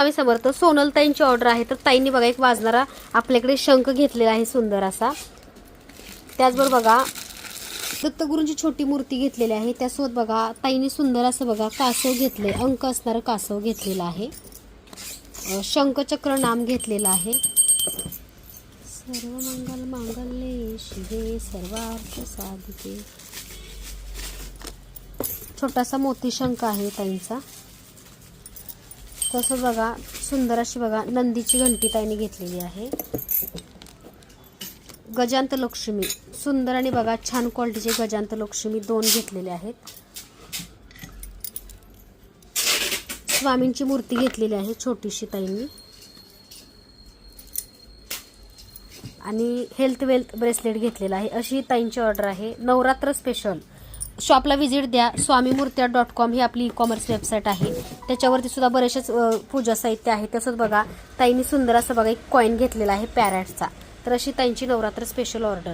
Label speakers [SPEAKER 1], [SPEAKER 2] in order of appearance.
[SPEAKER 1] आम्ही समर्थ सोनलताईंची ऑर्डर आहे. तर ताईंनी बघा एक वाजणारा आपल्याकडे शंख घेतलेला आहे सुंदर असा. त्याचबरोबर बघा दत्तगुरूंची छोटी मूर्ती घेतलेली आहे. त्यासोबत बघा ताईंनी सुंदर असं बघा कासव घेतले अंक असणारं कासव घेतलेलं आहे. शंखचक्र नाम घेतलेलं आहे. सर्व मंगल मांगल्ये शिवे सर्वार्थ साधिके. छोटासा मोती शंख आहे ताईंचा. तसं बघा सुंदर अशी बघा नंदीची घंटी ताईने घेतलेली आहे. गजांत लक्ष्मी. सुंदर आणि बघा छान क्वालिटीचे गजांत लक्ष्मी दोन घेतलेले आहेत. स्वामींची मूर्ती घेतलेली आहे छोटीशी ताईंनी. आणि हेल्थ वेल्थ ब्रेसलेट घेतलेला आहे. अशी ताईंची ऑर्डर आहे. नवरात्र स्पेशल शॉपला व्हिजिट द्या. स्वामी मूर्त्या डॉट कॉम ही आपली ई कॉमर्स वेबसाईट आहे. त्याच्यावरती सुद्धा बरेचसेच पूजा साहित्य आहे. तसंच बघा ताईंनी सुंदर असं बघा एक कॉईन घेतलेला आहे पॅरेटचा. तर अशी ताईंची नवरात्र स्पेशल ऑर्डर